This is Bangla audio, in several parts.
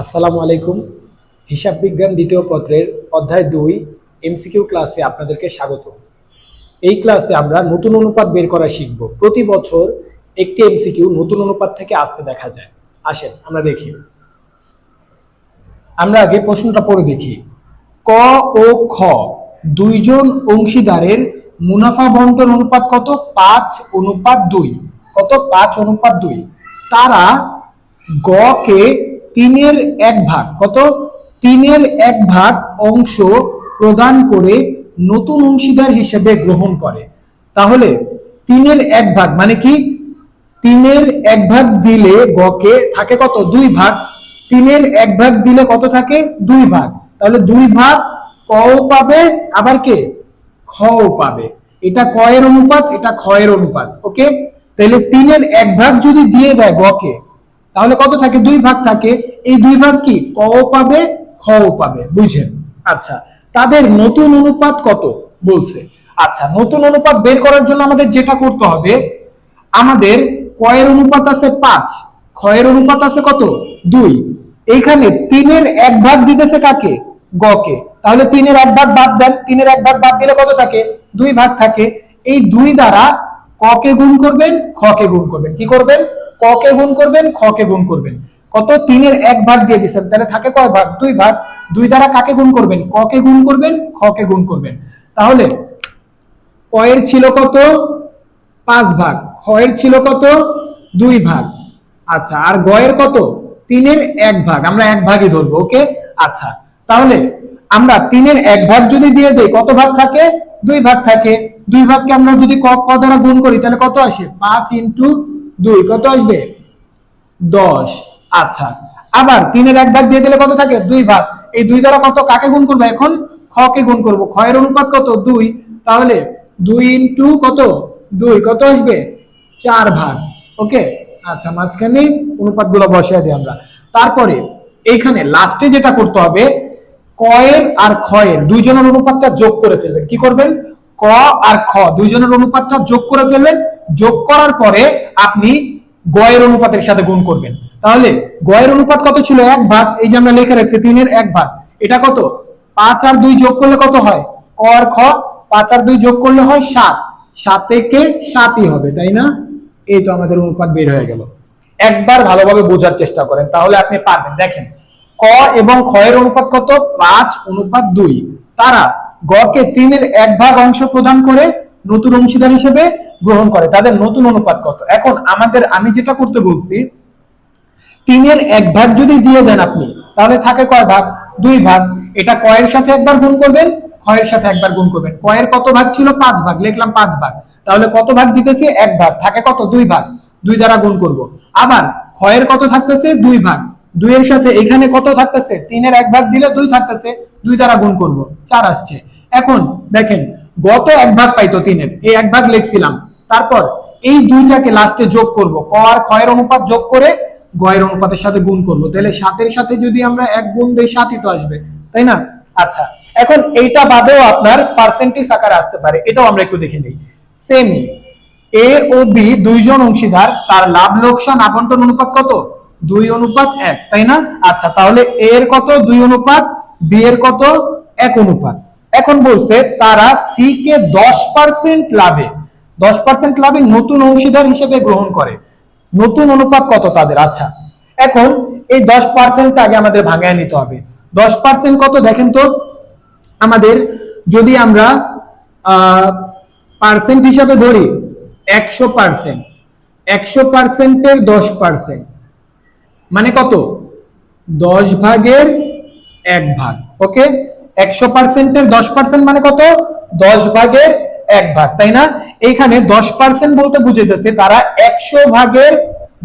আসসালামু আলাইকুম। হিসাব বিজ্ঞান দ্বিতীয় পত্রের অধ্যায় দুই এমসিকিউ ক্লাসে আপনাদেরকে স্বাগত। এই ক্লাসে আমরা নতুন অনুপাত বের করা শিখব। প্রতি বছর একটি এমসিকিউ নতুন অনুপাত থেকে আসতে দেখা যায়। আসেন, আমরা দেখি। আমরা আগে প্রশ্নটা পড়ে দেখি। ক ও খ দুইজন অংশীদারের মুনাফা বন্টন অনুপাত কত? পাঁচ অনুপাত দুই। কত? পাঁচ অনুপাত দুই। তারা গ কে তিনের এক ভাগ, কত? তিনের এক ভাগ অংশ প্রদান করে নতুন অংশীদার হিসেবে গ্রহণ করে। তাহলে তিনের এক ভাগ মানে কি? তিনের এক ভাগ দিলে গকে থাকে কত? দুই ভাগ। তিনের এক ভাগ দিলে কত থাকে? দুই ভাগ। তাহলে দুই ভাগ কও পাবে, আবার কে? খও পাবে। এটা ক এর অনুপাত, এটা এর অনুপাত, ওকে? তাহলে তিনের এক ভাগ যদি দিয়ে দেয় গকে তাহলে কত থাকে? দুই ভাগ থাকে। এই দুই ভাগ কি? কও পাবে খও পাবে, বুঝেন? আচ্ছা তাদের নতুন অনুপাত কত? বলছে। আচ্ছা নতুন অনুপাত বের করার জন্য আমাদের যেটা করতে হবে, আমাদের কয়ের অনুপাত আছে পাঁচ, ক্ষয়ের অনুপাত আছে কত? দুই। এইখানে তিনের এক ভাগ দিতেছে কাকে? গকে তাহলে তিনের এক ভাগ বাদ দেন। তিনের এক ভাগ বাদ দিলে কত থাকে? দুই ভাগ থাকে। এই দুই দ্বারা ককে গুণ করবেন খকে গুণ করবেন। কি করবেন? ককে গুণ করবেন, খকে গুণ করবেন। কত? তিনের এক ভাগ দিয়ে দিচ্ছেন। তাহলে থাকে কয় ভাগ? দুই ভাগ। দুই দ্বারা কাকে গুণ করবেন? ক কে গুণ করবেন, খকে গুণ করবেন। তাহলে ক এর ছিল কত? পাঁচ ভাগ। ক্ষয়ের ছিল কত? দুই ভাগ। আচ্ছা আর গ এর কত? তিনের এক ভাগ। আমরা এক ভাগই ধরবো, ওকে? আচ্ছা তাহলে আমরা তিনের এক ভাগ যদি দিয়ে দেই, কত ভাগ থাকে? দুই ভাগ থাকে। দুই ভাগকে আমরা যদি ক ক দ্বারা গুণ করি, তাহলে কত আসে? পাঁচ ইন্টু দুই, কত আসবে? দশ। আচ্ছা আবার তিনের এক ভাগ দিয়ে দিলে কত থাকে? দুই ভাগ। এই দুই দ্বারা কত? কাকে গুণ করব এখন? খ কে গুণ করব? ক্ষয়ের অনুপাত কত? দুই। তাহলে দুই ইন্টু কত? দুই। কত আসবে? চার ভাগ। ওকে? আচ্ছা মাঝখানে অনুপাতগুলো বসিয়ে দিই আমরা। তারপরে এইখানে লাস্টে যেটা করতে হবে কয়ের আর ক্ষয়ের দুইজনের অনুপাতটা যোগ করে ফেলবেন। কি করবেন? ক আর খ দুইজনের অনুপাতটা যোগ করে ফেলবেন। যোগ করার পরে আপনি গয়ের অনুপাতের সাথে গুণ করবেন। তাহলে গয়ের অনুপাত কত ছিল? এক ভাগ। এই যে আমরা লিখে রাখছি, তিনের এক ভাগ। এটা কত? পাঁচ আর দুই যোগ করলে কত হয়? ক আর খ। পাঁচ আর দুই যোগ করলে হয় সাত। সাত থেকে সাতই হবে, তাই না? এই তো আমাদের অনুপাত বের হয়ে গেল। একবার ভালোভাবে বোঝার চেষ্টা করেন, তাহলে আপনি পারবেন। দেখেন, ক এবং খ এর অনুপাত কত? পাঁচ অনুপাত দুই। তারা গ কে তিনের এক ভাগ অংশ প্রদান করে নতুন অংশীদার হিসেবে গ্রহণ করে, তাদের নতুন অনুপাত কত? এখন আমাদের, আমি যেটা করতে বলছি, তিনের এক ভাগ যদি দিয়ে দেন আপনি, তাহলে থাকে কয় ভাগ? দুই ভাগ। এটা কয়ের সাথে একবার গুণ করবেন, ক্ষয়ের সাথে একবার গুণ করবেন। কয়ের কত ভাগ ছিল? পাঁচ ভাগ। লিখলাম পাঁচ ভাগ। তাহলে কত ভাগ দিতেছে? এক ভাগ। থাকে কত? দুই ভাগ। দুই দ্বারা গুণ করব। আবার ক্ষয়ের কত থাকতেছে? দুই ভাগ। দুইয়ের সাথে এখানে কত থাকতেছে? তিনের এক ভাগ দিলে দুই থাকতেছে। দুই দ্বারা গুণ করব। চার আসছে। এখন দেখেন, গত এক ভাগ পাইতো তিনের। এই এক ভাগ লিখছিলাম। তারপর এই দুইটাকে লাস্টে যোগ করব। ক আর ক্ষয়ের অনুপাত যোগ করে গয়ের অনুপাতের সাথে গুণ করব। তাহলে সাতের সাথে যদি আমরা এক গুণ দেই, সাতই তো আসবে, তাই না? আচ্ছা এখন এইটা বাদেও আপনার পার্সেন্টেজ আকারে আসতে পারে। এটাও আমরা একটু দেখে নিই। সেমই এ ও বি দুইজন অংশীদার, তার লাভ লোকসান আবন্টন অনুপাত কত? দুই অনুপাত এক, তাই না? আচ্ছা তাহলে এ এর কত? দুই অনুপাত বি এর কত? এক অনুপাত। এখন বলছে তারা সি কে দশ পার্সেন্ট লাভে দশ পার্সেন্ট লাভে নতুন অংশীদার হিসেবে গ্রহণ করে। নতুন অনুপাত কত তাদের? আচ্ছা এখন এই দশ পার্সেন্ট আগে আমাদের ভাঙায় নিতে হবে। দশ পার্সেন্ট কত দেখেন তো? আমাদের যদি আমরা পার্সেন্ট হিসাবে ধরি, একশো পার্সেন্ট একশো পার্সেন্টের দশ পার্সেন্ট মানে কত? দশ ভাগের এক ভাগ, ওকে? একশো পার্সেন্টের দশ পার্সেন্ট মানে কত? দশ ভাগের এক ভাগ, তাই না? এইখানে দশ পার্সেন্ট বলতে বুঝাইতেছে তারা একশো ভাগের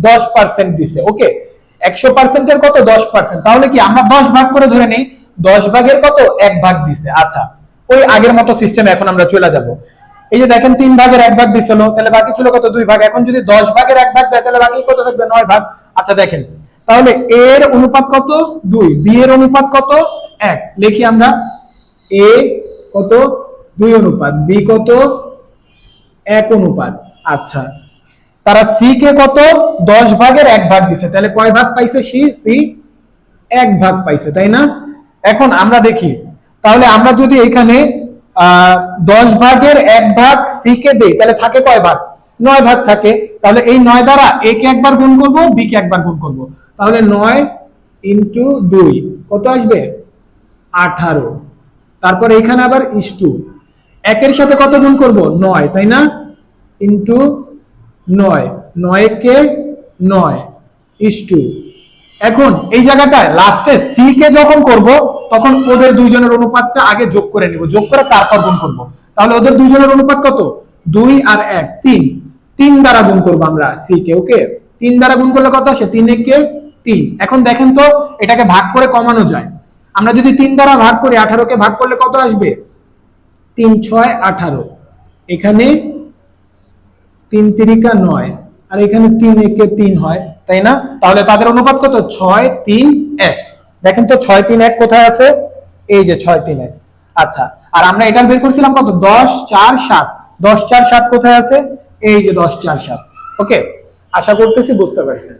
দশ পার্সেন্ট দিছে ওকে একশো পার্সেন্টের কত? দশ পার্সেন্ট তাহলে কি আমরা দশ ভাগ করে ধরে নেই? দশ ভাগের কত? এক ভাগ দিছে। আচ্ছা ওই আগের মতো সিস্টেমে এখন আমরা চলে যাব। এই যে দেখেন, তিন ভাগের এক ভাগ দিছিল তাহলে বাকি ছিল কত? দুই ভাগ। এখন যদি দশ ভাগের এক ভাগ দেয়, তাহলে বাকি কত থাকবে? নয় ভাগ। আচ্ছা দেখেন, তাহলে এ এর অনুপাত কত? দুই। বি এর অনুপাত কত? এক। লিখি আমরা, এ কত? দুই অনুপাত বি কত? এক অনুপাত। আচ্ছা তারা সি কে কত? দশ ভাগের এক ভাগ দিছে। তাহলে কয় ভাগ পাইছে সি সি এক ভাগ পাইছে, তাই না? এখন আমরা দেখি, তাহলে আমরা যদি এখানে দশ ভাগের এক ভাগ সি কে দেই, তাহলে থাকে কয় ভাগ? নয় ভাগ থাকে। তাহলে এই নয় দ্বারা এ কে একবার গুণ করব বি কে একবার গুণ করব। তাহলে নয় ইন্টু দুই, কত আসবে? আঠারো। তারপর এখানে আবার ইস টু একের সাথে কত গুণ করব? নয়, তাই না? ইন্টু নয়। নয় কে? নয়। ইস টু এখন এই জায়গাটায় লাস্টে সি কে যখন করব, তখন ওদের দুইজনের অনুপাতটা আগে যোগ করে নিব। যোগ করে তারপর গুণ করব। তাহলে ওদের দুইজনের অনুপাত কত? দুই আর এক, তিন। তিন দ্বারা গুণ করব আমরা সি কে, ওকে? তিন দ্বারা গুণ করলে কত আসে? তিন একে তিন। এখন দেখেন তো, এটাকে ভাগ করে কমানো যায়। আমরা যদি তিন দ্বারা ভাগ করি আঠারোকে ভাগ করলে কত আসবে? তিন ছয় আঠারো। এখানে তিন তিরিকা নয়, আর এখানে তিন একে তিন হয়, তাই না? তাহলে তাদের অনুপাত কত? ছয় তিন এক। দেখেন তো ছয় তিন এক কোথায় আছে? এই যে ছয় তিন এক। আচ্ছা আর আমরা এটা বের করছিলাম কত? দশ চার সাত। দশ চার সাত কোথায় আছে? এই যে দশ চার সাত। ওকে, আশা করতেছি বুঝতে পারছেন।